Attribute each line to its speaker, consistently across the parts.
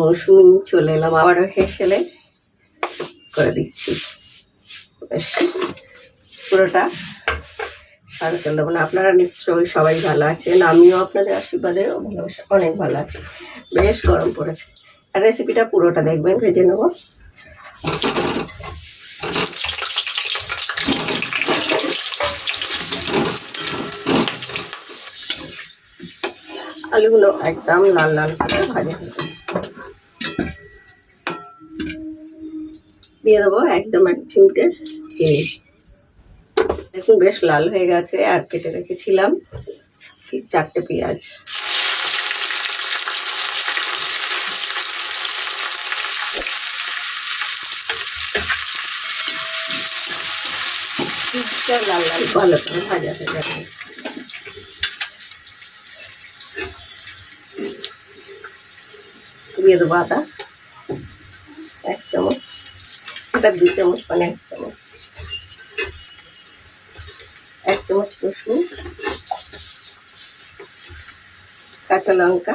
Speaker 1: মৌসুমি মৌসুমি চলে এলাম, আবারও হেসেলে করে দিচ্ছি। বেশ, পুরোটা সারা দেবো না। আপনারা নিশ্চয়ই সবাই ভালো আছেন, আমিও আপনাদের আশীর্বাদে ভালোবাসা অনেক ভালো আছি। বেশ গরম পড়েছে। আর রেসিপিটা পুরোটা দেখবেন, ভেজে নেব। আলুগুলো একদম লাল লাল করে ভাজা হয়ে দিয়ে দেবো একদম এক চিমটে চিনি দেখুন বেশ লাল হয়ে গেছে আর কেটে রেখেছিলাম চারটে পেঁয়াজ। লাল লাল ভালো করে ভাজা হয়ে যাবে। দিয়ে দেবো আদা এক চামচ। এটা দু চামচ মানে এক চামচ। এক চামচ রসুন, কাঁচা লঙ্কা,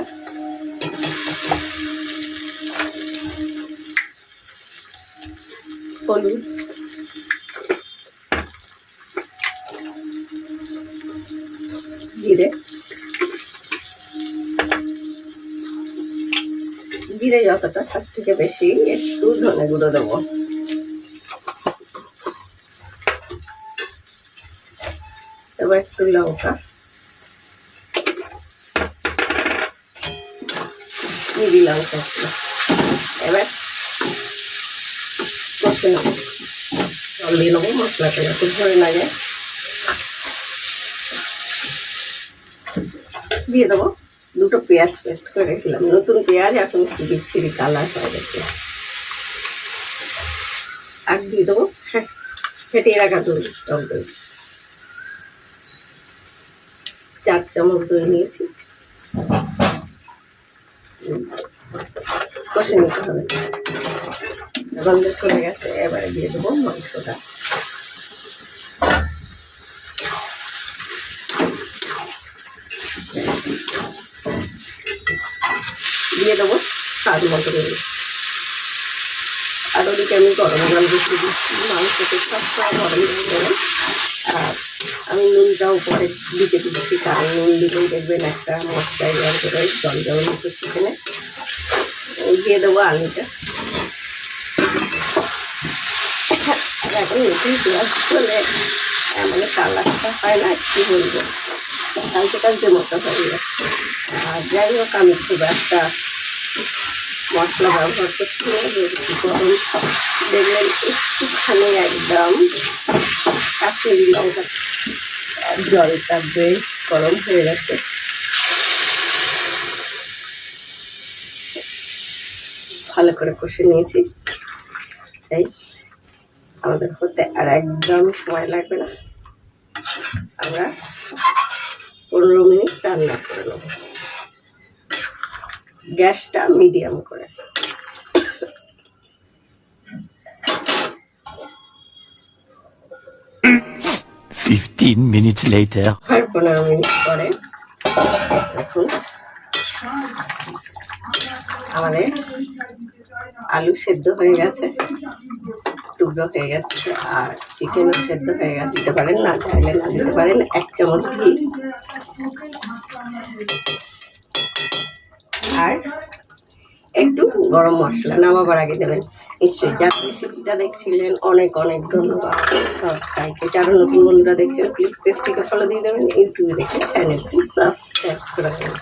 Speaker 1: হলুদ, জিরে। জিরে যতটা, তার থেকে বেশি একটু ধনে গুঁড়ো দেবো। এবার একটু লঙ্কা লঙ্কা একটু এবার নেব জল দিয়ে নেব মশলাটা যাতে ধরে না দিয়ে দেবো দুটো পেঁয়াজ পেস্ট করে রেখেছিলাম। নতুন পেঁয়াজ, এখন বিচ্ছিরি কালার হয়ে গেছে আর দিয়ে দেবো হ্যাঁ ফেটিয়ে রাখা দই, টক দই। চার চামচ দই নিয়েছি। কষে নিতে হবে। গন্ধ চলে গেছে, এবারে দিয়ে দেবো মাংসটা। দিয়ে দেবো স্বাদ মতো করে আর ওদিকে আমি গরম বেশি দিচ্ছি মাংসতে সবসময় গরম জল দেবেন আর আমি নুনটাও পরে দিতে দিচ্ছি, কারণ নুন দিলেই দেখবেন একটা মশলা মশলাইজার করে জল জল মতো চিকেনে। দিয়ে দেবো আলুটা। এখন নতুন পেঁয়াজ করলে মানে কালারটা হয় না, কি বলব? কালকে কালকে মতো হয়ে যাচ্ছে আর যাই হোক, আমি খুব একটা মশলা ব্যবহার করছি গরম দেখবেন একটুখানি একদম কাশ্মীরি লঙ্কা আর জলটা বেশ গরম হয়ে গেছে ভালো করে কষে নিয়েছি। এই আমাদের হতে আর একদম সময় লাগবে না। আমরা পনেরো মিনিট রান্না করে নেব। গ্যাসটা মিডিয়াম করে।
Speaker 2: 15 minutes later.
Speaker 1: আর পনেরো মিনিট পরে। এখন আমাদের আলু সেদ্ধ হয়ে গেছে। টুকরো হয়ে গেছে আর চিকেনও সেদ্ধ হয়ে গেছে। দিতে পারেন না চাইলে না, দিতে পারেন। এক চামচ ঘি আর একটু গরম মশলা নামাবার আগে দেবেন। নিশ্চয়ই যার রেসিপিটা দেখছিলেন, অনেক অনেক ধন্যবাদ। সবাইকে যারা নতুন বন্ধুরা দেখছেন প্লিজ পেজটিকে ফলো দিয়ে দেবেন। ইউটিউবে দেখে চ্যানেলটি সাবস্ক্রাইব করে দেবেন।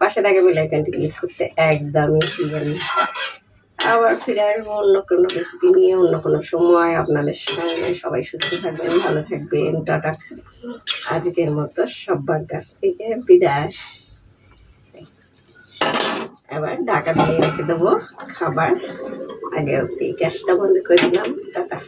Speaker 1: পাশে থাকে বেলাইকানটি ক্লিক করতে একদমই ভুলবেন। আবার ফিরে আসব অন্য কোনো রেসিপি নিয়ে, অন্য কোনো সময়। আপনাদের সঙ্গে সবাই সুস্থ থাকবেন, ভালো থাকবেন। টাটা। আজকের মতো সবার কাছ থেকে বিদায়। এবার ঢাকা দিয়ে রেখে দেবো খাবার। আগে অব্দি গ্যাসটা বন্ধ করে দিলাম। টাটা।